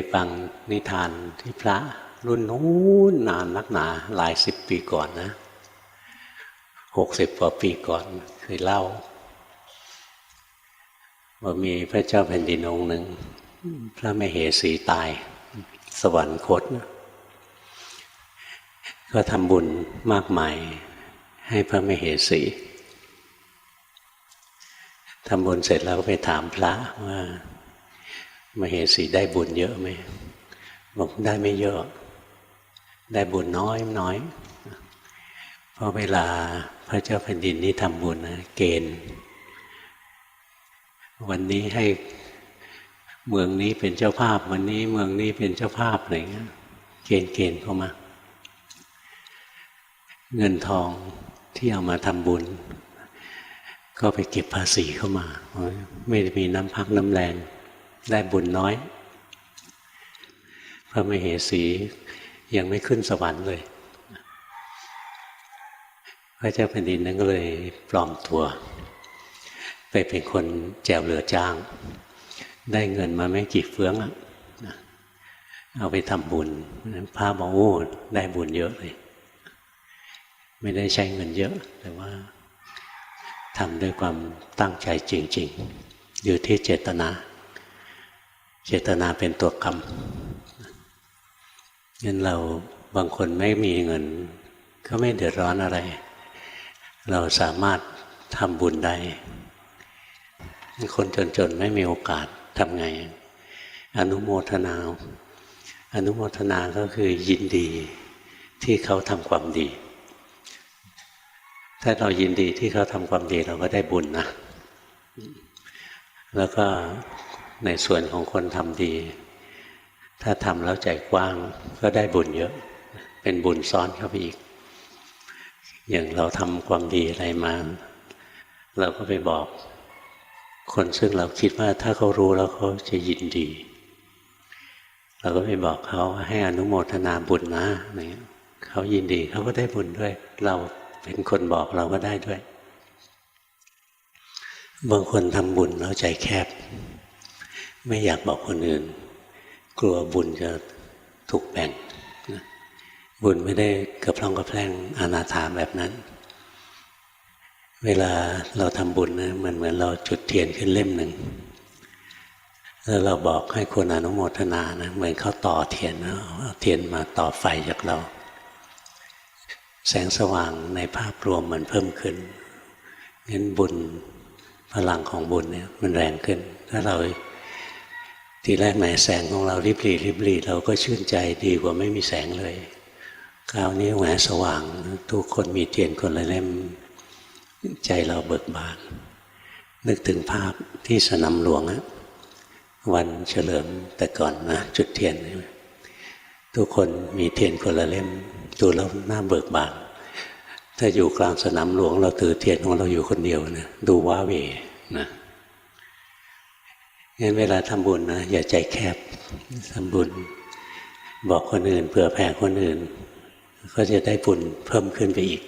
ยฟังนิทานที่พระรุ่นนู้นนานนักหนาหลายสิบปีก่อนนะหกสิบกว่าปีก่อนเคยเล่าว่ามีพระเจ้าแผ่นดินองค์หนึ่ง พระมเหสีตาย สวรรคต ก็ทำบุญมากมายให้พระมเหสีทำบุญเสร็จแล้วก็ไปถามพระว่า มเหสีได้บุญเยอะไหมบอกได้ไม่เยอะ ได้บุญน้อยน้อยเพราะเวลาพระเจ้าแผ่นดินนี้ทำบุญนะเกณฑ์ วันนี้ให้เมืองนี้เป็นเจ้าภาพ วันนี้เมืองนี้เป็นเจ้าภาพอะไรเงี้ยเกณฑ์เกณฑ์เข้ามา เงินทองที่เอามาทำบุญ ก็ไปเก็บภาษีเข้ามา ไม่มีน้ำพักน้ำแรง ได้บุญน้อย พระมเหสียังไม่ขึ้นสวรรค์เลย พระเจ้าแผ่นดินนั้นก็เลยปลอมตัว ไปเป็นคนแจวเรือจ้าง ได้เงินมาไม่กี่เฟื้องอเอาไปทำบุญพระบอกโอ้ได้บุญเยอะเลย ไม่ได้ใช้เงินเยอะ แต่ว่าทำด้วยความตั้งใจจริง ๆ อยู่ที่เจตนา เจตนาเป็นตัวกรรมงั้นเราบางคนไม่มีเงิน ก็ไม่เดือดร้อนอะไร เราสามารถทำบุญได้ คนจนๆไม่มีโอกาสทำไง อนุโมทนา อนุโมทนาก็คือยินดีที่เขาทำความดี ถ้าเรายินดีที่เขาทำความดีเราก็ได้บุญนะ แล้วก็ ในส่วนของคนทำดี ถ้าทำแล้วใจกว้างก็ได้บุญเยอะ เป็นบุญซ้อนเข้าไปอีก อย่างเราทำความดีอะไรมา เราก็ไปบอก คนซึ่งเราคิดว่าถ้าเขารู้แล้วเขาจะยินดี เราก็ไปบอกเขาให้อนุโมทนาบุญนะอะไรเงี้ยเขายินดีเขาก็ได้บุญด้วย เราเป็นคนบอกเราก็ได้ด้วยบางคนทำบุญแล้วใจแคบ ไม่อยากบอกคนอื่น กลัวบุญจะถูกแบ่งบุญไม่ได้กระพร่องกระแพร่งอนาถาแบบนั้น เวลาเราทำบุญนะมันเหมือนเราจุดเทียนขึ้นเล่มหนึ่งแล้วเราบอกให้คนอนุโมทนานะเหมือนเขาต่อเทียนนะเอาเทียนมาต่อไฟจากเรา แสงสว่างในภาพรวมมันเพิ่มขึ้นงั้นบุญพลังของบุญเนี่ยมันแรงขึ้น ถ้าเรา ทีแรกแหมแสงของเราริบหรี่ริบหรี่เราก็ชื่นใจดีกว่าไม่มีแสงเลยคราวนี้แหมสว่าง ทุกคนมีเทียนคนละเล่มใจเราเบิกบาน นึกถึงภาพที่สนามหลวงอะวันเฉลิมแต่ก่อนนะจุดเทียน ทุกคนมีเทียนคนละเล่มดูแล้วหน้าเบิกบาน ถ้าอยู่กลางสนามหลวง เราถือเทียนของเราอยู่คนเดียวนะดูว้าเวนะ งั้นเวลาทำบุญนะอย่าใจแคบทำบุญ บอกคนอื่นเผื่อแผ่คนอื่น ก็จะได้บุญเพิ่มขึ้นไปอีก